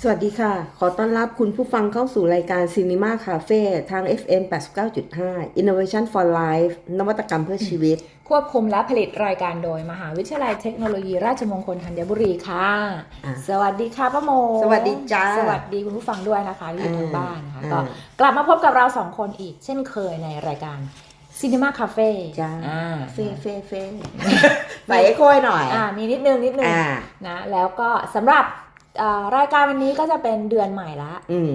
สวัสดีค่ะ ขอต้อนรับคุณผู้ฟังเข้าสู่รายการ Cinema Cafe ทาง FM 89.5 Innovation for Life นวัตกรรมเพื่อชีวิต ควบคุมและผลิตรายการโดย มหาวิทยาลัยเทคโนโลยีราชมงคลธัญบุรีค่ะ อะสวัสดีค่ะป้าโมสวัสดีจ้าสวัสดีคุณผู้ฟังด้วยนะคะที่อยู่ทางบ้านนะคะอ่าก็กลับมาพบกับเราสองคนอีก เช่นเคยในรายการ Cinema Cafe จ้า อ่าเฟ่เฟ่เฟ่ไปให้ค่อยหน่อย อ่ามีนิดนึงนิดนึง อ่า นะแล้วก็สำหรับอ่า รายการวันนี้ก็จะเป็นเดือนใหม่ละอืม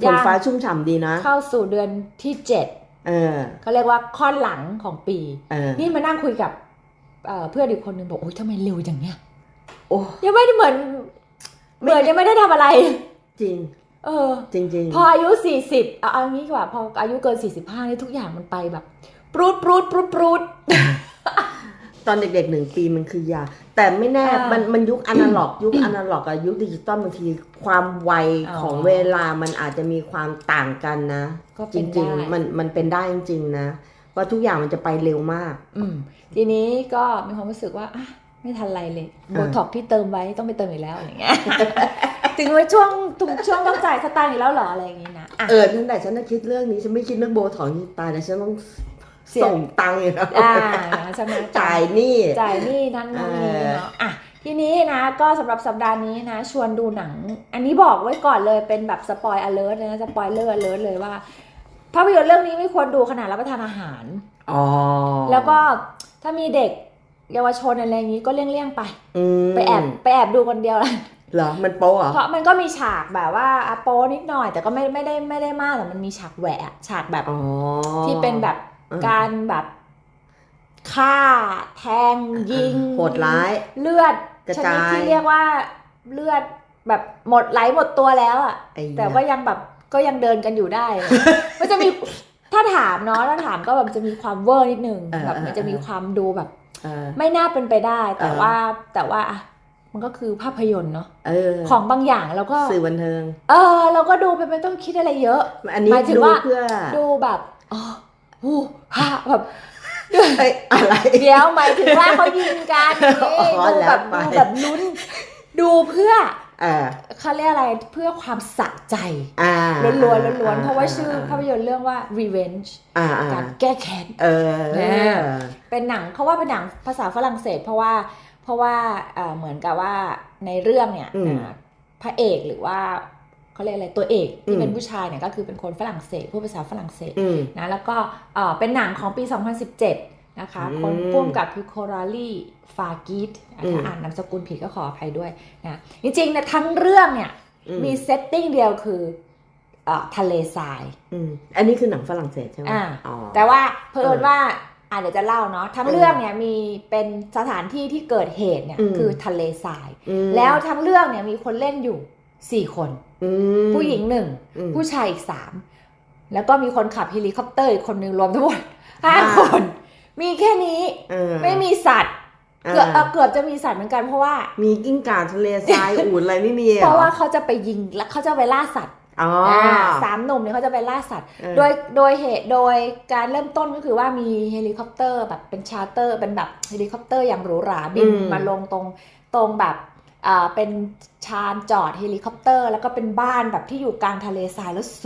ฝยังนฟ้าชุ่มฉ่ำดีนะ เข้าสู่เดือนที่เจ็ดเออเขาเรียกว่าค่อนหลังของปีเออนี่มานั่งคุยกับเอ่อเพื่อนอีกคนนึงบอกโอ๊ยทำไมเร็วอย่างเนี้ยโอ้ยังไม่ได้เหมือนเหมือนยังไม่ได้ทำอะไร จริง เออ จริงจริงพออายุสี่สิบเอาเอางี้ดีกว่าพออายุเกินสี่สิบห้านี่ทุกอย่างมันไปแบบปรูดปรูดปรูดปรูด ตอนเด็กๆหนึ่งปีมันคือยา แต่ไม่แน่อ่ามัมันมันยุคอนาล็อก ยุคอนาล็อกกับยุคดิจิตอลบางทีความไวอ๋อของเวลามันอาจจะมีความต่างกันนะ ก็เป็จนริงได้ ๆ มันมันเป็นได้จริงๆนะว่าทุกอย่างมันจะไปเร็วมาก อืมทีนี้ก็มีความรู้สึกว่าอะไม่ทันไรเลยโบท็อกที่เติมไว้ต้องไปเติมอีกแล้วอะไรอย่างเงี้ย ถึงไว้ช่วงถึงช่วงต้องจ่ายสตางค์อีกแล้วเหรออะไรอย่างงี้นะอะ เออตั้งแต่ฉันน่ะคิดเรื่องนี้ฉันไม่คิดเรื่องโบถอนตายแต่ฉันต้องเสียส่งตังค์อยู่แล้วอ่าใช่ไหมจ่ายหนี้จ่ายหนี่นั้นนู่นนี่เออเนาะอะทีนี้นะก็สำหรับสัปดาห์นี้นะชวนดูหนัง อันนี้บอกไว้ก่อนเลยเป็นแบบสปอยอเลิร์นะสปอยเลอร์อเลิร์เลยว่าภาพยนตร์เรื่องนี้ไม่ควรดูขณะรับประทานอาหารอ๋อแล้วก็ถ้ามีเด็กเยาวชนอะไรอย่างนี้ก็เลี่ยงๆไปอืมไปแอบไปแอบดูคนเดียวแหละเหรอ มันโป๊ะเหรอเพราะมันก็มีฉากแบบว่าอะโปนิดหน่อย แต่ก็ไม่ไม่ได้ไม่ได้มากแต่มันมีฉากแหวะฉากแบบอ๋อที่เป็นแบบอืม การแบบฆ่าแทงยิงโหดร้าย เลือดกระชจายนิดที่เรียกว่าเลือดแบบหมดไหลหมดตัวแล้วอะไอ้เหี้ยแต่ว่ายังแบบก็ยังเดินกันอยู่ได้เลยมันจะมีถ้าถามเนาะถ้าถามก็แบบจะมีความเวอร์นิดนึงเออแบบมันจะมีเออความดูแบบเออไม่น่าเป็นไปได้ แต่เออว่าแต่ว่าอะมันก็คือภาพยนตร์เนาะเออของบางอย่างเราก็สื่อบันเทิง เออ เราก็ดูไปไม่ต้องคิดอะไรเยอะ อันนี้หมายถึงดูว่าเพื่อดูแบบอ๋อ ฮู้ฮ่าแบบเอ้ยอะไร เดี๋ยวหมายถึงว่าเขายิงกันนี่อ๋อดูแบบแล้วไป ดูแบบลุ้น ดูเพื่อเออเขาเรียกอะไรเพื่อความสะใจอ่าล้วนๆล้วนๆเพราะว่าชื่อภาพยนตร์เรื่องว่า revenge อ่าอ่าการแก้แค้น เออแน่ เป็นหนังเขาว่าเป็นหนังภาษาฝรั่งเศส เพราะว่าเพราะว่าเอ่อเหมือนกับว่าในเรื่องเนี่ยอืมอ่าพระเอกหรือว่า เขาเรียกอะไรตัวเอกอืที่มเป็นผู้ชายเนี่ยก็คือเป็นคนฝรั่งเศสพูดภาษาฝรั่งเศสอืมนะแล้วก็เอ่อเป็นหนังของปี 2017 นะคะอืมคนพ่วงกับคือโคราลีฟากิดอืมถ้าอ่านนามสกุลผิดก็ขออภัยด้วยนะจริงๆเนี่ยทั้งเรื่องเนี่ยอืมมีเซตติ้งเดียวคือเอ่อทะเลทรายอืมอันนี้คือหนังฝรั่งเศสใช่ไหมอ่าอ๋อแต่ว่าเพิ่เอนอว่าอ่าเดี๋ยวจะเล่าเนาะทั้งเออเรื่องเนี่ยมีเป็นสถานที่ที่เกิดเหตุเนี่ยอืมคือทะเลทรายอืมแล้วทั้งเรื่องเนี่ยมีคนเล่นอยู่สี่คนอืม ผู้หญิงหนึ่งอืมผู้ชายอีกสามแล้วก็มีคนขับเฮลิคอปเตอร์อีกคนหนึ่งรวมทั้งหมดห้าอ่าคน มีแค่นี้เออไม่มีสัตว์เกือบอ่าเอ่อเกือบจะมีสัตว์เหมือนกันเพราะว่า มีกิ้งก่าทะเลทรายอูดอะไรไม่มีหอเพราะว่าเขาจะไปยิงและเขาจะไปล่าสัตว์อ๋อออ่าสามหนุ่มเนี่ยเขาจะไปล่าสัตว์เออโดยโดยเหตุโดยการเริ่มต้นก็คือว่ามีเฮลิคอปเตอร์แบบเป็นชาร์เตอร์เป็นแบบเฮลิคอปเตอร์อย่างหรูหราบินอืมมาลงตรงตรงแบบอ่า เป็นชานจอดเฮลิคอปเตอร์ แล้วก็เป็นบ้านแบบที่อยู่กลางทะเลทรายแล้วส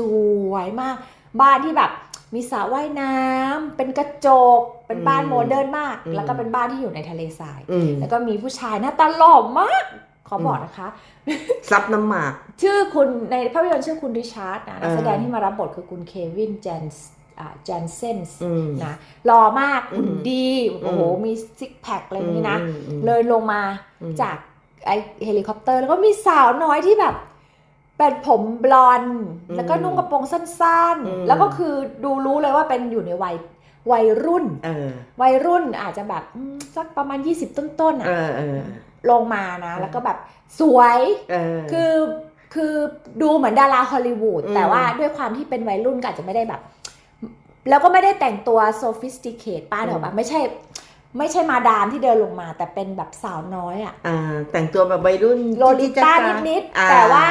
วยมาก บ้านที่แบบมีสระว่ายน้ำเป็นกระจก เป็นบ้านโมเดิร์นมาก แล้วก็เป็นบ้านที่อยู่ในทะเลทรายอืมแล้วก็มีผู้ชายหน้าตาหล่อมาก ขอบอกนะคะ ซับน้ำหมาก ชื่อคุณในภาพยนตร์ชื่อคุณริชาร์ดนะนักเออแสดงที่มารับบทคือคุณเควินเจนส์อ่าเจนเซนส์อืมนะหล่อมากอืมหุ่นดี โอ้โหอืมมีซิกแพคอะไรอย่างนี้นะอืมอืมเลยลงมาอืมจาก ไอเฮลิคอปเตอร์ แล้วก็มีสาวน้อยที่แบบเป็นผมบลอนด์อืมแล้วก็นุ่งกระโปรงสั้นอืมๆแล้วก็คือดูรู้เลยว่าเป็นอยู่ในวัยวัยรุ่นเออวัยรุ่นอาจจะแบบอืมสักประมาณ 20 ต้นๆอะเออเออลงมานะ แล้วก็แบบสวยเออคือคือดูเหมือนดาราฮอลลีวูดอืมแต่ว่าด้วยความที่เป็นวัยรุ่นก็อาจจะไม่ได้แบบ แล้วก็ไม่ได้แต่งตัวโซฟิสติเคทป้าเดี๋ยวแบบไม่ใช่ ไม่ใช่มาดามที่เดินลงมา แต่เป็นแบบสาวน้อยอะอ่าแต่งตัวแบบวัยรุ่นโลลิต้าจิ๊ดๆนิดอ่ๆแต่ว่า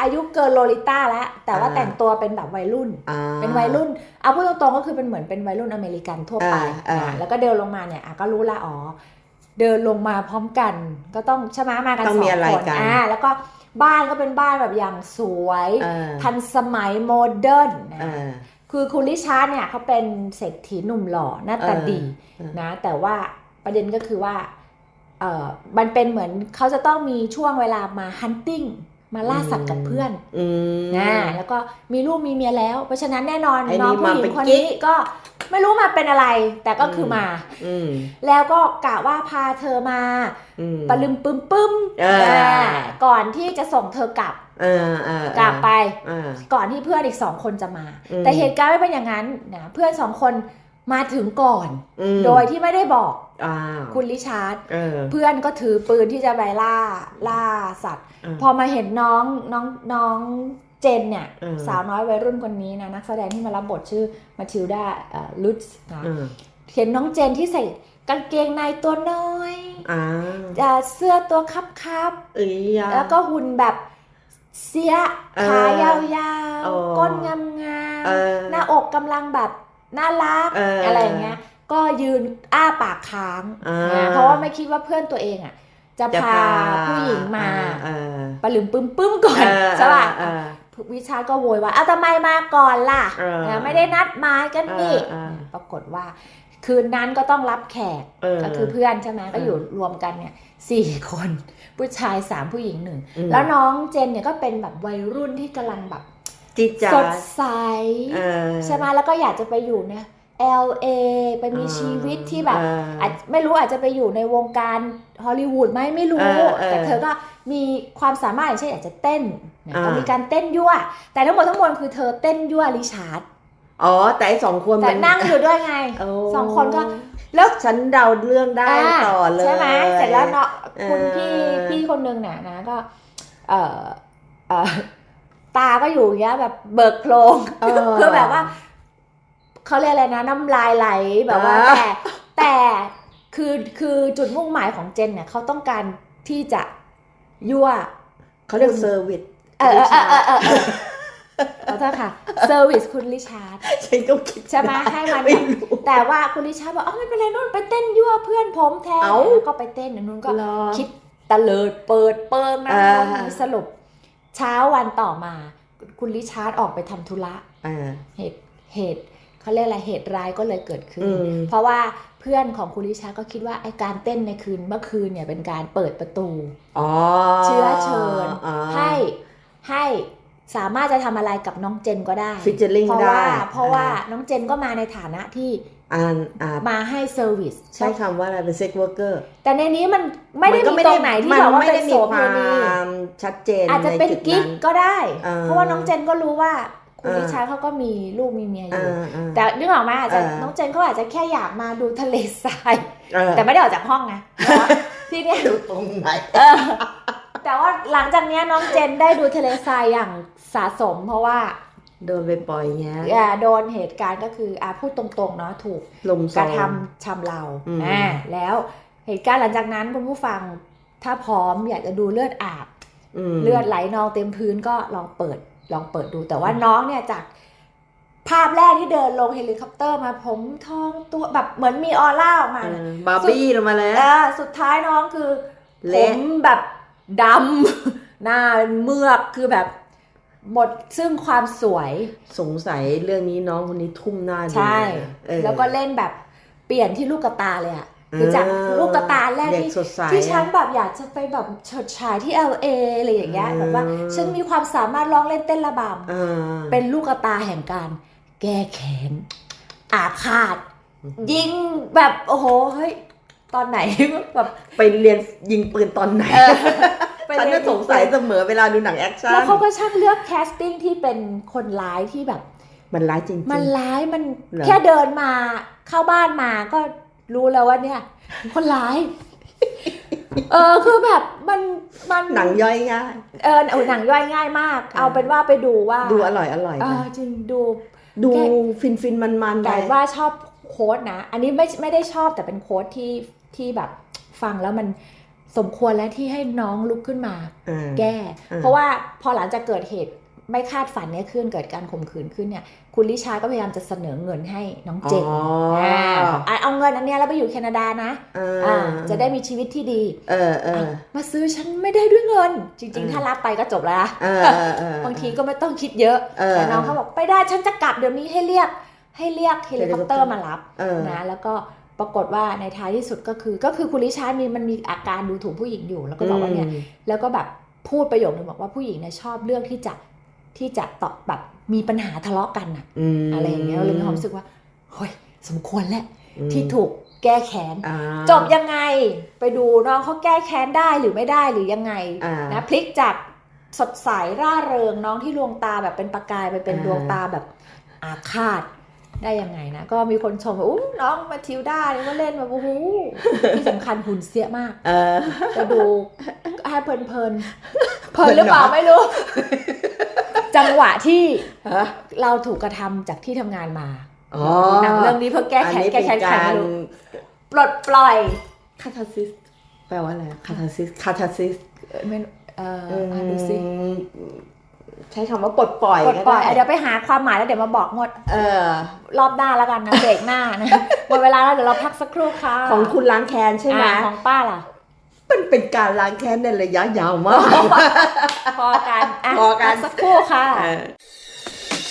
อายุเกินโลลิต้าแล้ว แต่ว่าอ่าแต่งตัวเป็นแบบวัยรุ่นอ่าเป็นวัยรุ่น เอาพูดตรงๆก็คือเป็นเหมือนเป็นวัยรุ่นอเมริกันทั่วไปอ่าอ่าอะแล้วก็เดินลงมาเนี่ยอะก็รู้ละอ๋อเดินลงมาพร้อมกัน ก็ต้องใช่ไหมมากันต้องสอมีงอะไรคนกันอ่าแล้วก็บ้านก็เป็นบ้านแบบอย่างสวยอ่าทันสมัยโมเดิร์นนะอ่า คือคุณลิชาร์ดเนี่ยเขาเป็นเศรษฐีหนุ่มหล่อหน้าตาเออดีเออนะ แต่ว่าประเด็นก็คือว่าเออมันเป็นเหมือนเขาจะต้องมีช่วงเวลามาฮันติ้งมาล่าสัตว์กับเพื่อนอืมนะแล้วก็มีลูกมีเมียแล้ว เพราะฉะนั้นแน่นอนไอ้นี่น้องผู้หญิมาเป็งนคนกิ๊กนี้ก็ไม่รู้มาเป็นอะไร แต่ก็คืออมมาอืมแล้วก็กะว่าพาเธอมาอืมปะลึมปึมปึ้มเอออ่าก่อนที่จะส่งเธอกลับอ่าอ่า กลับไปอ่าก่อนที่เพื่อนอีกสองคนจะมาอืมแต่เหตุการณ์ไม่เป็นอย่างนั้นนะเพื่อนสองคนมาถึงก่อนอืมโดยที่ไม่ได้บอกอ่าคุณลิชาร์ดเออเพื่อนก็ถือปืนที่จะไปล่าล่าสัตว์อืมพอมาเห็นน้องน้องน้องเจนเนี่ยอืมสาวน้อยวัยรุ่นคนนี้นะนักแสดงที่มารับบทชื่อมาทิลดาลุตส์นะอืมเห็นน้องเจนที่ใส่กางเกงในตัวน้อยอ่าอ่าเสื้อตัวคับคับเอ้ยยาๆแล้วก็หุ่นแบบ เสียเออขายาวอ๋อๆ ก้นงามเออๆหน้าอกกำลังแบบน่ารักเออออะไรอย่างเงี้ย ก็ยืนอ้าปากค้างอ่า นะเพราะว่าไม่คิดว่าเพื่อนตัวเองอะ จะจะพาผู้หญิงมาเออปะลืมปึ้มปึ้มก่อนเออใช่ป่ะเออ วิชาร์ดก็โวยว่าอ้าวทำไมมาก่อนล่ะเออนะไม่ได้นัดหมายกันนี่เออเออ ปรากฏว่า คืนนั้นก็ต้องรับแขกเออก็คือเพื่อนใช่ไหมก็เออออยู่รวมกันเนี่ยสี่คนผู้ชายสามผู้หญิงหนึ่งอืมแล้วน้องเจนเนี่ยก็เป็นแบบวัยรุ่นที่กำลังแบบจิจาสดใสเออใช่ไหมแล้วก็อยากจะไปอยู่เนี่ย LA ไปมีชีวิตที่แบบเอออาจไม่รู้อาจจะไปอยู่ในวงการฮอลลีวูดไหมไม่รู้เออเออแต่เธอก็มีความสามารถอย่างเช่นอยากจะเต้นนะอ่าก็มีการเต้นยั่ว แต่ทั้งหมดทั้งมวลคือเธอเต้นยั่วริชาร์ด อ๋อ แต่ไอ้สองคนแต่มันนั่งอยู่ด้วยไงโสองคนก็แล้วฉันเดาเรื่องได้อ่าต่อเลยใช่ไหมเสร็จแล้วเนาะเออคุณพี่พี่คนนึงเนี่ยนะก็ เออเออตาก็อยู่อย่างเงี้ย แบบเบิกโพรงเออคือแบบว่าเขาเรียกอะไรนะ น้ำลายไหลแบบว่าอ่า แต่แต่คือคือจุดมุ่งหมายของเจนเนี่ยเขาต้องการที่จะยั่วเขาเรียกเซอร์วิสเออเออเออ เออเออเออขอโทษค่ะเซอร์วิสคุณลิชาร์ดฉันก็คิดใช่ไหมให้มันไม่แบบรู้แต่ว่าคุณลิชาร์ดบอกอ๋อไม่เป็นไรนู่นไปเต้นยั่วเพื่อนผมแทนเอ้าแล้วก็ไปเต้นอันนู้นก็เหรอคิดตะเลิดเปิดเปิงนะอ่าสรุปเช้าวันต่อมา คุณลิชาร์ดออกไปทำธุระอ่าเหตุเหตุเขาเรียกอะไรเหตุร้ายก็เลยเกิดขึ้นอืมเพราะว่าเพื่อนของคุณลิชาร์ดก็คิดว่าไอการเต้นในคืนเมื่อคืนเนี่ยเป็นการเปิดประตูอ๋อเชื้อเชิญอ๋อให้ให้ สามารถจะทำอะไรกับน้องเจนก็ได้ Featuring เพราะได้ว่าเพราะว่าอ่าน้องเจนก็มาในฐานะที่อ่านอ่ามาให้เซอร์วิสใช้คำว่าอะไรเป็นเซ็กเวอร์เกอร์แต่ในนี้มันไม่ได้มีตรงไหนที่บอกว่าเป็นโสคเภวาณีมชัดเจนอาจจะเป็นในจุดกิ๊กนั้นก็ได้อ่าเพราะว่าน้องเจนก็รู้ว่าคุณอ่าลิชาร์ดเขาก็มีลูกมีเมียอยู่อ่าอ่าแต่นึกออกไหมอาจจะเออน้องเจนเขาอาจจะแค่อยากมาดูทะเลทรายเออแต่ไม่ได้ออกจากห้องนะนะคะทีเนี้ยดูตรงไหนเออ แต่ว่าหลังจากเนี้ยน้องเจนได้ดูทะเลทรายอย่างสะสม เพราะว่าโดนไปปล่อยเงี้ย อ่าโดนเหตุการณ์ก็คืออ่าพูดตรงๆเนาะถูกลมกซอระงทำชำเราอืม อ่าแล้วเหตุการณ์หลังจากนั้นคุณผู้ฟังถ้าพร้อมอยากจะดูเลือดอาบ ม เลือดไหลนองเต็มพื้นก็ลองเปิดลองเปิดดูแต่ว่าน้องเนี่ยจากภาพแรกที่เดินลงเฮลิคอปเตอร์มาผมทองตัวแบบเหมือนมีออร่าออกมาเออบาร์บี้ลงมาแล้ว เออสุดท้ายน้องคือผเละ มแบบ ดำหน้าเป็นเมือกคือแบบหมดซึ่งความสวย สงสัยเรื่องนี้น้องคนนี้ทุ่มหน้าดูใช่นะเออแล้วก็เล่นแบบเปลี่ยนที่ลูกกระตาเลยอะคือจากลูกกระตาแรกเด็ที่สดใสที่ฉันแบบอยากจะไปแบบเฉิดฉายที่ LA อะไรอย่างเงี้ยอืมแบบว่าฉันมีความสามารถร้องเล่นเต้นระบำเออเป็นลูกกระตาแห่งการ แก้แค้นอาฆาตยิงแบบโอ้โหเฮ้ย ตอนไหนแบบไปเรียนยิงปืนตอนไหนเออไปฉันเรียก็สงสัยเสมอเวลาดูหนังแอคชั่นแล้วเขาก็ช่างเลือกแคสติ้งที่เป็นคนร้ายที่แบบ มันร้ายจริงๆมันร้ายมันเหรอแค่เดินมาเข้าบ้านมาก็รู้แล้วว่าเนี่ย คนร้าย เออคือแบบมันมันหนังย่อยง่ายเออเออหนังย่อยง่ายมาก เอาเป็นว่าไปดูว่า ดูอร่อยอร่อยเอไปอจริงดูดูแกฟินฟินมันมันๆไปแต่ว่าชอบ โค้ดนะ อันนี้ไม่ไม่ได้ชอบแต่เป็นโค้ดที่ที่แบบฟังแล้วมันสมควรแล้วที่ให้น้องลุกขึ้นมาอ่าแก้อ่าเพราะว่าพอหลังจากเกิดเหตุไม่คาดฝันเนี้ยขึ้นเกิดการข่มขืนขึ้นเนี่ย คุณลิชาก็พยายามจะเสนอเงินให้น้องเจนอ๋ออ่อ่าเอาเงินอันเนี้ยแล้วไปอยู่แคนาดานะอ่าอ่าจะได้มีชีวิตที่ดีเออเออมาซื้อฉันไม่ได้ด้วยเงิน จริงอืมๆถ้ารับไปก็จบแล้วนะเออเออเออบางทีก็ไม่ต้องคิดเยอะเออแต่น้องเขาบอกไปได้ฉันจะกลับเดี๋ยวนี้ให้เรียก ให้เรียกเฮลิคอปเตอร์มารับเออนะแล้วก็ปรากฏว่าในท้ายที่สุดก็คือ ก็คือคุณลิชาร์ดมีมันมีอาการดูถูกผู้หญิงอยู่ แล้วก็บอกว่าเนี่ยแล้วก็แบบพูดประโยคนึงบอกว่าผู้หญิงเนี่ยชอบเรื่องที่จะที่จะตอบแบบมีปัญหาทะเลาะกันอะมอะไรอย่างเงี้ยเราเลยมีความรู้สึกว่าเฮ้ยสมควรแหละอืมที่ถูกแก้แค้นอ่าจบยังไงไปดูน้องเขาแก้แค้นได้หรือไม่ได้หรือยังไงอ่านนะพลิกจากสดใสร่าเริงน้องที่ดวงตาแบบเป็นประกายไปเป็นอ่าดวงตาแบบอาฆาต ได้ยังไงนะ ก็มีคนชมว่าอู้น้องมาทิวด้าเนี่ยมาเล่นแบบโอ้โหที่สำคัญหุ่นเสียมากเออจะดูให้เพลินเพลินๆเพลินหรือเปล่าไม่รู้ จังหวะที่ฮะเราถูกกระทำจากที่ทำงานมาอ๋อหนังเรื่องนี้เพื่อแก้อันแค้นนี้แก้เป็นแค้นใครการไม่รู้ปลดปล่อยคาทาซิสแปลว่าอะไรคาทาซิสคาทาซิสเอ่อไม่เอ่ออะดูสิ ใช้คำว่าปลดปล่อยปลดก็ปล่อยได้เดี๋ยวไปหาความหมายแล้วเดี๋ยวมาบอกงดเออรอบหน้าแล้วกันนะ เบรกหน้านะหมดเวลาแล้วเดี๋ยวเราพักสักครู่ค่ะของคุณล้างแค้นใช่ไหมอ่าของป้าล่ะ มันเป็นการล้างแค้นในระยะยาวมาก พอกันอะพอกันพัสักครู่ค่ะ เออ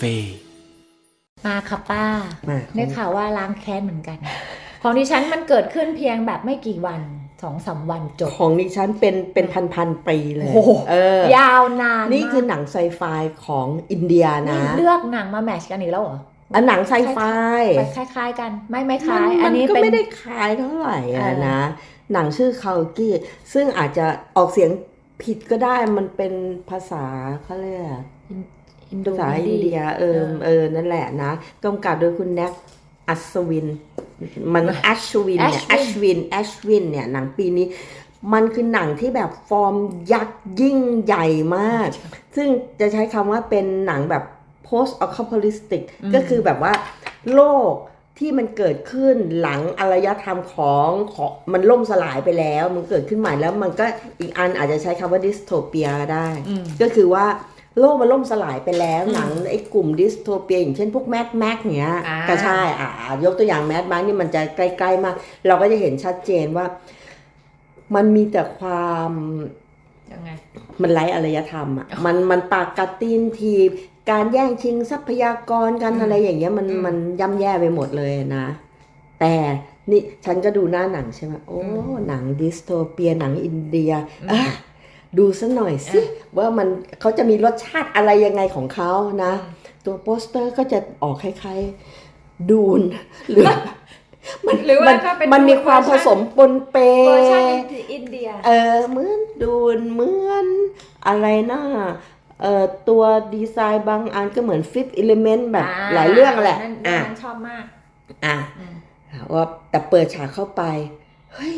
เฟ่มาค่ะป้ามาได้ข่าวว่าล้างแค้นเหมือนกัน ของดิฉันมันเกิดขึ้นเพียงแบบไม่กี่วันสองสามวันจบ ของดิฉันเป็นเป็นพันพันๆปีเลยโอ้โห เออ ยาวนานนี่คือมากหนังไซไฟของอินเดียนะ นี่เลือกหนังมาแมทชกันอีกแล้วเหรออันหนังไซไฟคล้าย ๆ กันไม่ไม่คมัล้ายนอันนี้ก็เป็น ไม่ได้คล้ายเท่าไหร่เออะอ นะ หนังชื่อคาลกี้ ซึ่งอาจจะออกเสียงผิดก็ได้มันเป็นภาษาเขาเรียกอะไรอินโด ภาษาอินเดียเออเออนั่นแหละนะกำกับโดยคุณแน็กอัศวิน มันแอชวินเนี่ยแอชวินแอชวินเนี่ยหนังปีนี้ มันคือหนังที่แบบฟอร์มยักษ์ยิ่งใหญ่มาก ซึ่งจะใช้คำว่าเป็นหนังแบบ post apocalyptic ก็คือแบบว่าโลกที่มันเกิดขึ้นหลังอารยธรรมของของมันล่มสลายไปแล้ว มันเกิดขึ้นใหม่แล้วมันก็อีกอันอาจจะใช้คำว่าดิสโทเปียก็ได้อืมก็คือว่า โลกมันล่มสลายไปแล้วหนังไอ้กลุ่มดิสโทเปียอย่างเช่นพวกแมดแม็กเนี้ยอ่าก็ใช่อ่ายกตัวอย่างแมดแม็กนี่มันจะใกล้ๆมาก เราก็จะเห็นชัดเจนว่า มันมีแต่ความยังไงมันไร้อารยธรรมอะมันมันปากกัดตีนทีบการแย่งชิงทรัพยากรกันอืมอะไรอย่างเงี้ยมันอืมมันย่ำแย่ไปหมดเลยนะ แต่นี่ฉันก็ดูหน้าหนังใช่ไหมโอ้อืมหนังดิสโทเปียหนังอินเดียอืมอะ ดูซะหน่อยสิว่ามันเขาจะมีรสชาติอะไรยังไงของเขานะ ตัวโปสเตอร์ก็จะออกคล้ายๆดูนหรือมันหรือว่ามันถ้าเป็นมันมีความเวอร์ชันผสมปนเปเวอร์ชันอินเดียเออเหมือนดูนเหมือนอะไรนะเอ่อตัวดีไซน์บางอันก็เหมือนฟิ t อิเลเมนต์แบบอ่าหลายเรื่องแหละนั่นอะนั่นชอบมาก อะอืมว่าแต่เปิดฉากเข้าไป เฮ้ย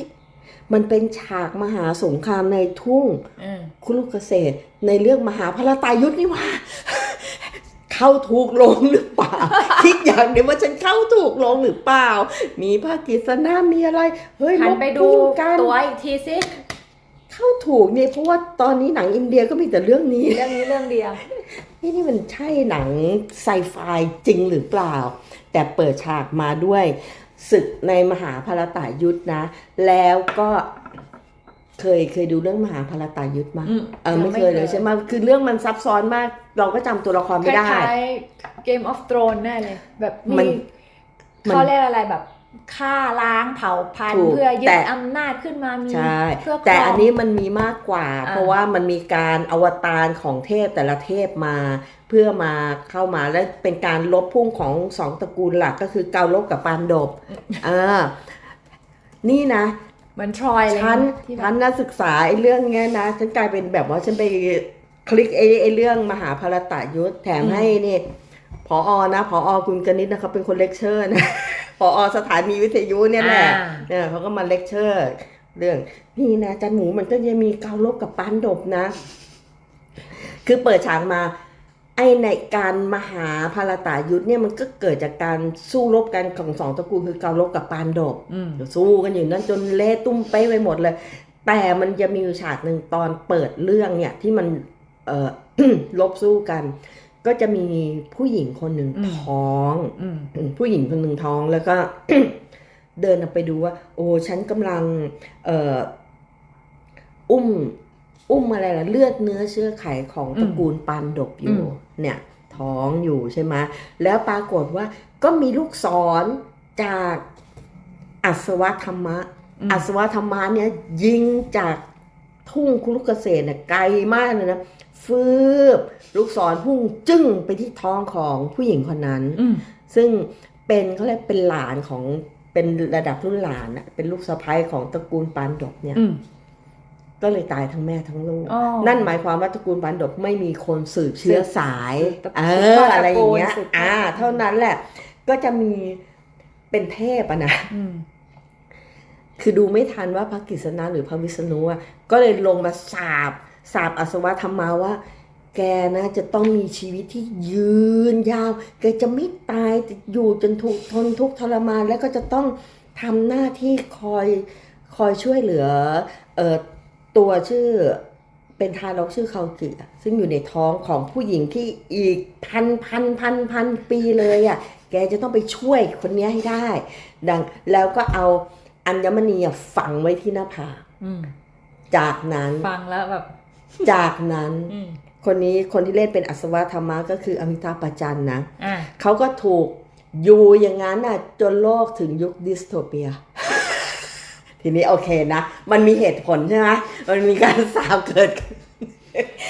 มันเป็นฉากมหาสงครามในทุ่งอืมคุณลูกเกษตร ในเรื่องมหาพรตายุทธนี่หว่า เข้าถูกลงหรือเปล่า คิดอย่างเดียวว่าฉันเข้าถูกลงหรือเปล่า มีภาคกิษณะมีอะไร เฮ้ยหันลบไปดูวิ่งกันตัวอีกทีสิเข้าถูกเนี่ยเพราะว่าตอนนี้หนังอินเดียก็มีแต่เรื่องนี้เรื่องนี้เรื่องเดียวนี่นี่มันใช่หนังไซไฟจริงหรือเปล่า แต่เปิดฉากมาด้วย ศึกในมหาภารตายุทธนะ แล้วก็เคยเคยดูเรื่องมหาภารตายุทธมั้ยอืมเออยังไม่ไม่เคยเลยเคยใช่ไหมคือเรื่องมันซับซ้อนมาก เราก็จำตัวละครคไม่ได้ ล้ายๆ Game of Thrones แน่เลย แบบมัมีนมันเขาเรียกอะไรแบบฆ่าล้างเผ่าพันถูธุ์กเพื่อยึแต่ ดอำนาจขึ้นมามีใช่ เพื่อครงแต่อันนี้มันมีมากกว่า อ่า เพราะว่ามันมีการอวตารของเทพแต่ละเทพมาเพื่อมาเข้ามาและเป็นการลบพุ่งของสองตระกูลหลักก็คือเกาลบกับปานดบอ่านี่นะเหมือนทรอยเลยฉันที่แบฉับนน่าศึกษาไอ้เรื่องเนี้ยนะฉันกลายเป็นแบบว่าฉันไปคลิกไอ้ไอ้เรื่องมหาภารตยุทธแถมให้นี่พออนะพออคุณกนิษฐ์นะครับเป็นคนเลคเชอร์นะพออสถานีวิทยุเนี่ยแหละอ่าเนี่ยเขาก็มาเลคเชอร์ เรื่องนี่นะอาจันหมูมันก็จะมีเกาลบกับปานดบนะ คือเปิดฉากมา ไอในการมหาภารตายุทธเนี่ยมันก็เกิดจากการสู้รบกันของสองตระกูลคือเกาลบกับปานดบอืมสู้กันอยู่นั่นจนเละตุ้มเป้ไปหมดเลย แต่มันจะมีอยู่ฉากหนึ่งตอนเปิดเรื่องเนี่ยที่มันเอ่อลบสู้กัน ก็จะมีผู้หญิงคนหนึ่งอืมท้องอืมอืมผู้หญิงคนหนึ่งท้องแล้วก็เดินออกไปดูว่า โอ้ฉันกำลัง เอ่ออุ้มอุ้มอะไรล่ะเลือดเนื้อเชื้อไขของตระกูลปานดบอยู่อืม เนี่ยท้องอยู่ใช่ไหมแล้วปรากฏว่าก็มีลูกศรจากอัศวธรรมะอืมอัศวธรรมะเนี่ยยิงจากทุ่งคุรุกเกษตรเนี่ยไกลมากเลยนะฟืบลูกศรพุ่งจึ้งไปที่ท้องของผู้หญิงคนนั้นอืมซึ่งเป็นเขาเรียกเป็นหลานของเป็นระดับรุ่นหลานน่ะเป็นลูกสะใภ้ของตระกูลปานดบเนี่ยอืม ก็เลยตายทั้งแม่ทั้งลูกอ๋อนั่นหมายความว่าตระกูลปานดบไม่มีคนสืบเชื้อสายสืบตระกูลเอออะไรอย่างเงี้ยสืบทอดตระกูลอ่า เท่านั้นแหละ ก็จะมีเป็นเทพอะนะอืมคือดูไม่ทันว่าพระกฤษณะหรือพระวิษณุอะก็เลยลงมาสาบสาบอสวธรรมาว่า แกนะจะต้องมีชีวิตที่ยืนยาว แกจะไม่ตายจะอยู่จนถูกทนทุกข์ทรมาน แล้วก็จะต้องทำหน้าที่คอยคอยช่วยเหลือเอ่อ ตัวชื่อเป็นทารกชื่อเขากิอะซึ่งอยู่ในท้องของผู้หญิงที่อีกพันพันพันพันปีเลยอะ่ะแกจะต้องไปช่วยคนเนี้ยให้ได้ ดังแล้วก็เอาอัญมณีอะฝังไว้ที่หน้าผากอืมจากนั้นฟังแล้วแบบจากนั้นอืมคนนี้คนที่เล่นเป็นอัศวธรรมะก็คืออมิตาปจันนะอ่าเขาก็ถูกอยู่อย่างนั้นน่ะจนโลกถึงยุคดิสโทเปีย ทีนี้โอเคนะ มันมีเหตุผลใช่ไหมมันมีการสาวเกิดขึ้น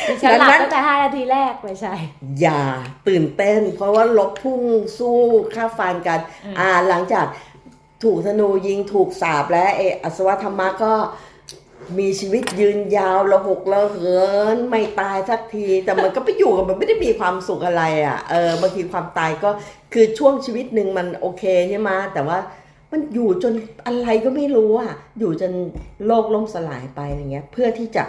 ดิฉันหลับดังนั้นตั้งแต่ห้านาทีแรกไม่ใช่ อย่าตื่นเต้น เพราะว่าลบพุ่งสู้ฆ่าฟันกันอืมอ่าหลังจากถูกธนูยิงถูกสาบและเอออัศวธรรมะก็มีชีวิตยืนยาวระหกระเหินไม่ตายสักที แต่มันก็ไปอยู่กับมันไม่ได้มีความสุขอะไรอะเออบางทีความตายก็คือช่วงชีวิตหนึ่งมันโอเคใช่ไหมแต่ว่า มันอยู่จนอะไรก็ไม่รู้อะ อยู่จนโลกล่มสลายไปอย่างเงี้ย เพื่อที่จะ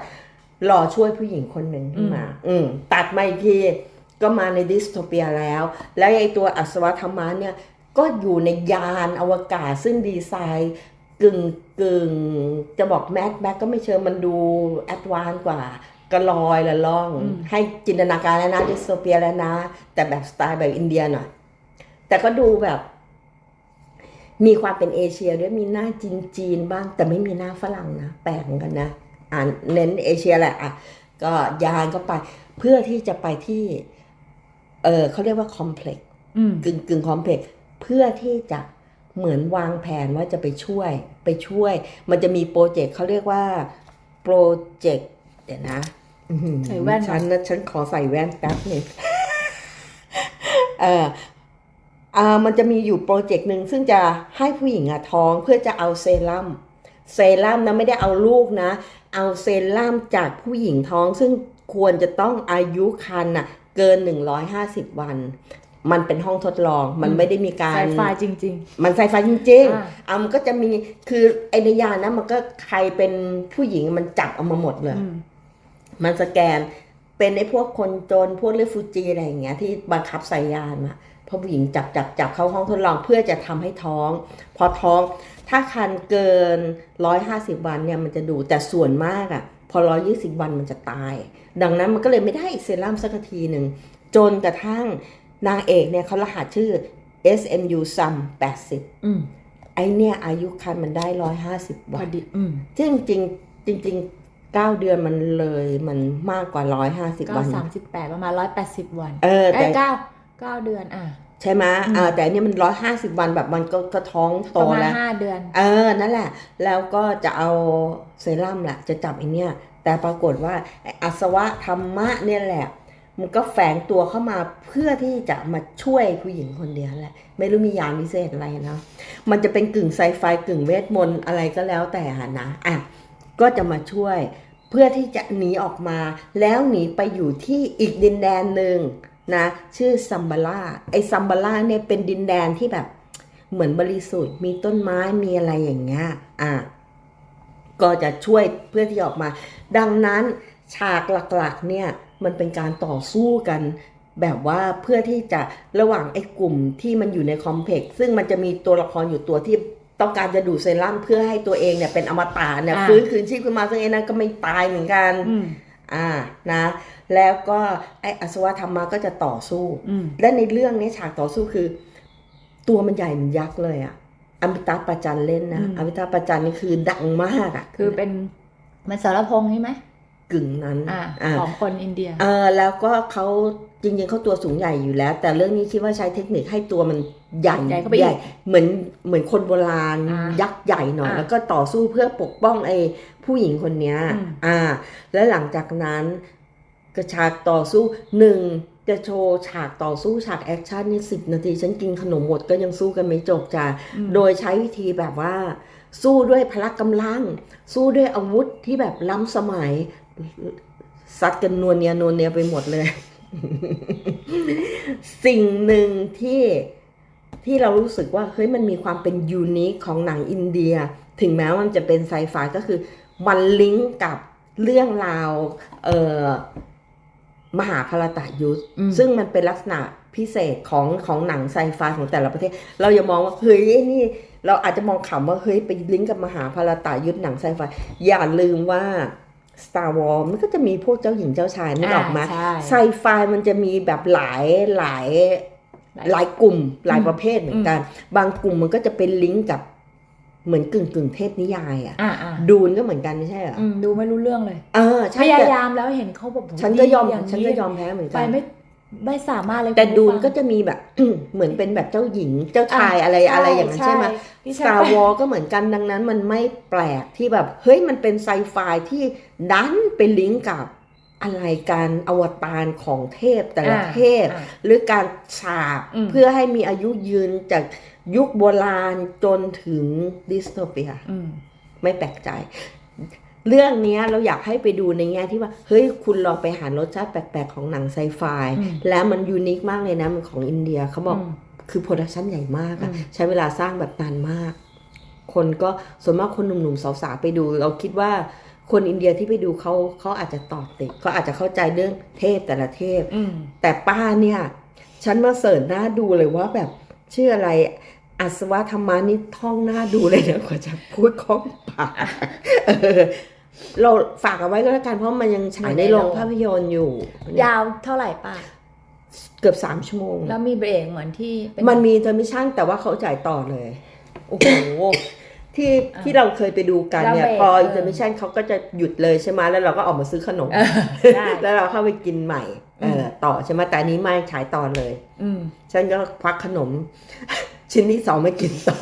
รอช่วยผู้หญิงคนหนึ่งขึ้นมา อืมตัดมาอีกทีก็มาในดิสโทเปียแล้ว แล้วไอ้ตัวอัศวธรรมะเนี่ยก็อยู่ในยานอวกาศซึ่งดีไซน์กึ่งกึ่งจะบอกแมทแม็กก็ไม่เชิงมันดูแอดวานซ์กว่าก็ลอยละล่องอืมให้จินตนาการแล้วนะดิสโทเปียแล้วนะ แต่แบบสไตล์แบบอินเดียหน่อยแต่ก็ดูแบบ มีความเป็นเอเชียด้วยมีหน้าจีนจีนๆบ้าง แต่ไม่มีหน้าฝรั่งนะแปลกเหมือนกันนะอ่านเน้นเอเชียแหละอะก็ยานก็ไปเพื่อที่จะไปที่ เออเขาเรียกว่าคอมเพล็กอืมกึ่งกึ่งคอมเพล็กซ์เพื่อที่จะเหมือนวางแผนว่าจะไปช่วยไปช่วย มันจะมีโปรเจกต์เขาเรียกว่าโปรเจกต์เดี๋ยวนะอื้อหือใส่แว่นหน่อยฉันนะฉันขอใส่แว่นแป๊บหนึ่งเออเอ่า มันจะมีอยู่โปรเจกต์หนึ่งซึ่งจะให้ผู้หญิงอะท้องเพื่อจะเอาเซรั่มเซรั่มนะไม่ได้เอาลูกนะ เอาเซรั่มจากผู้หญิงท้องซึ่งควรจะต้องอายุคันน่ะเกิน 150 วัน มันเป็นห้องทดลองมันไม่ได้มีการไซไฟจริงมันไซไฟจริงอ่าๆอะมันก็จะมีคือไอในยานนะมันก็ใครเป็นผู้หญิงมันจับเอามาหมดเลๆยอืมมันสแกนเป็นไอ้พวกคนจนพวกเรฟูจีอะไรอย่างเงี้ยที่บังคับใส่ยานมา เพราะผู้หญิงจับจับจับเข้าห้องทดลองเพื่อจะทำให้ท้อง พอท้องถ้าคันเกิน 150 วันเนี่ยมันจะดูแต่ส่วนมากอะ่ะพอ 120 วันมันจะตาย ดังนั้นมันก็เลยไม่ได้เซรั่มสักทีหนึ่ง จนกระทั่งนางเอกเนี่ยเขารหัสชื่อ SMU SUM 80อืมไอเนี่ยอายุคันมันได้ 150พวัอนดีอืมซึ่งจริงๆจริงๆเก้าเดือนมันเลยมันมากกว่าร้อยห้าสิบก็วันสามสิบแปดประมาณร้อยแปดสิบวัน เออเอ้แต่ยเก้า เก้าเดือนอะ ใช่ไหมอืมเออแต่อันเนี้ยมันร้อยห้าสิบวันแบบมันก็ก็ท้องโตประมาณแล้วห้าเดือน เออ นั่นแหละ แล้วก็จะเอาเซรั่มแหละ จะจับไอเนี้ยแต่ปรากฏว่าไอ้อสวะธรรมะเนี่ยแหละ มันก็แฝงตัวเข้ามาเพื่อที่จะมาช่วยผู้หญิงคนเดียวแหละ ไม่รู้มียานวิเศษอะไรนะมันจะเป็นกึ่งไซไฟกึ่งเวทมนต์อะไรก็แล้วแต่อะนะอะก็จะมาช่วยเพื่อที่จะหนีออกมาแล้วหนีไปอยู่ที่อีกดินแดนหนึ่ง นะชื่อซัมบาร่าไอซัมบาร่าเนี่ยเป็นดินแดนที่แบบเหมือนบริสุทธิ์มีต้นไม้มีอะไรอย่างเงี้ยอะก็จะช่วยเพื่อที่ออกมา ดังนั้นฉากหลักๆเนี่ยมันเป็นการต่อสู้กันแบบว่าเพื่อที่จะระหว่างไอ้กลุ่มที่มันอยู่ในคอมเพล็กซ์ซึ่งมันจะมีตัวละครอยู่ตัวที่ต้องการจะดูดเซรั่มเพื่อให้ตัวเองเนี่ยเป็นอมตะเนี่ยฟื้นคืนชีพขึ้นมาซึ่งไอ้นั้นก็ไม่ตายเหมือนกัน อืมอ่านะ แล้วก็ไอ้อสวธรรมะก็จะต่อสู้อืมและในเรื่องนี้ฉากต่อสู้คือ ตัวมันใหญ่เหมันยักษ์เลยอะอมิตาประจันเล่นนะอืมอมิตาประจันนี่คือดังมากอะคือเป็นมันสารพงษ์ใช่ไหมกึ่งนั้นอ่าอ่าของคนอินเดียเออแล้วก็เขา จริงๆเขาตัวสูงใหญ่อยู่แล้ว แต่เรื่องนี้คิดว่าใช้เทคนิคให้ตัวมันใหญ่ใหญ่เข้าไปอีกเหมือนเหมือนคนโบราณอ่ายักษ์ใหญ่หน่อย อ่าแล้วก็ต่อสู้เพื่อปกป้องไอ้ผู้หญิงคนเนี้ยอืม อ่า แล้วหลังจากนั้นกระฉากต่อสู้หนึ่งจะโชว์ฉากต่อสู้ฉากแอคชั่นนี่สิบนาที ฉันกินขนมหมดก็ยังสู้กันไม่จบจ้ะ อืม โดยใช้วิธีแบบว่า สู้ด้วยพละกำลัง สู้ด้วยอาวุธที่แบบล้ำสมัยซัดกันนวลเนียนวลเนียไปหมดเลย สิ่งหนึ่งที่ที่เรารู้สึกว่าเฮ้ยมันมีความเป็นยูนิคของหนังอินเดีย ถึงแม้ว่ามันจะเป็นไซไฟก็คือมันลิงก์กับเรื่องราวเอ่อมหาภารตยุทธอืมซึ่งมันเป็นลักษณะพิเศษของของหนังไซไฟของแต่ละประเทศ เราอย่ามองว่าเฮ้ยไอ้นี่ เราอาจจะมองขำว่าเฮ้ยไปลิงก์กับมหาภารตยุทธหนังไซไฟอย่าลืมว่า Star Wars มันก็จะมีพวกเจ้าหญิงเจ้าชายนึกออกไหมาใช่ไซไฟมันจะมีแบบหลายหลายหลายหลายกลุ่มหลายอืมประเภทเหมือนกัน บางกลุ่มมันก็จะเป็นลิงก์กับเหมือนกึ่งกึ่งเทพนิยายอะอ่าอ่าดูนก็เหมือนกันไม่ใช่เหรออืมดูไม่รู้เรื่องเลย เออพใช่ยาแต่ยามแล้วเห็นเขาแบบฉันก็ยอมดีางฉันก็ยอมแพ้เหมือนไปกันไม่ ไม่สามารถเลยแต่คุณผู้ดูนฟังก็จะมีแบบ เหมือนเป็นแบบเจ้าหญิงเจ้าชายอะไรอะไรอย่างนั้นใช่ไหมที่ฉัน Star ไป Wars ก็เหมือนกันดังนั้นมันไม่แปลกที่แบบ เฮ้ยมันเป็นไซไฟที่ดันไปลิงก์กับอะไรการอวตารของเทพแต่ละอ่าเทพอ่าหรือการฉาบอืมเพื่อให้มีอายุยืนจากยุคโบราณจนถึงดิสโทเปียอืมไม่แปลกใจ เรื่องเนี้ยเราอยากให้ไปดูในแง่ที่ว่า เฮ้ยคุณลองไปหารสชาติแปลกๆ ของหนังไซไฟอืมแล้วมันยูนิคมากเลยนะ มันของอินเดียเขาบอกอืมคือโปรดักชันใหญ่มากอะอืมใช้เวลาสร้างแบบนานมาก คนก็ส่วนมากคนหนุ่มๆสาวๆไปดู เราคิดว่าคนอินเดียที่ไปดูเขาเขาอาจจะตอบติดเขาอาจจะเข้าใจเรื่องเทพแต่ละเทพอืมแต่ป้าเนี่ย ฉันมาเสิร์ชหน้าดูเลยว่าแบบชื่ออะไรอัศวธรรมานี่ท่องหน้าดูเลยนะกว่าจะพูดคล่องปาก เออเราฝากเอาไว้ก็แล้วกันเพราะมันยังฉายในโรงภาพยนตร์อยู่ ยาวเท่าไหร่ป้าเกือบสามชั่วโมง แล้วมีเบรกเหมือนที่เป็นมันมีเทอร์มิชั่นแต่ว่าเขาจ่ายต่อเลยโอ้โหที่อ่าที่เราเคยไปดูกันเนี่ยแล้วเบรกพอเอออินเตอร์มิชันเขาก็จะหยุดเลยใช่ไหมแล้วเราก็ออกมาซื้อขนมเออใช่แล้วเราเข้าไปกินใหม่เอออมต่อใช่ไหมแต่อันนี้ไม่ฉายต่อเลย อืมฉันก็ควักขนม ชิ้นที่สองไม่กินต่อ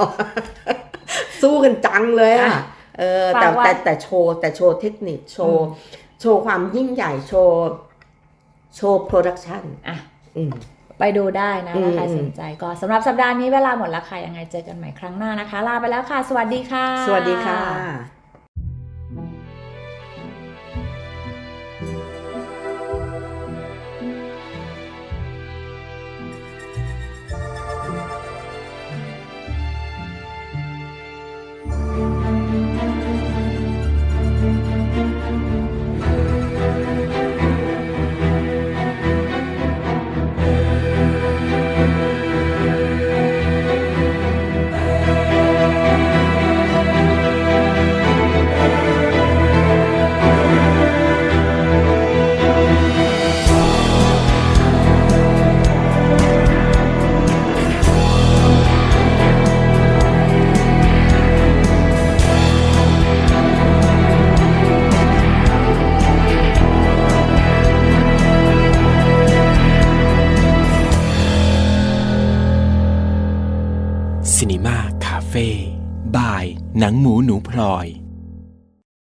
สู้กันจังเลยอะอะ เออแต่ฝากไว้แต่แต่โชว์แต่โชว์เทคนิคโชว์อืมโชว์ความยิ่งใหญ่โชว์โชว์โปรดักชันอะอืมไปดูได้นะอืมถ้าใครสนใจก็สำหรับสัปดาห์นี้เวลาหมดแล้วค่ะยังไงเจอกันใหม่ครั้งหน้านะคะ ลาไปแล้วค่ะ สวัสดีค่ะ สวัสดีค่ะ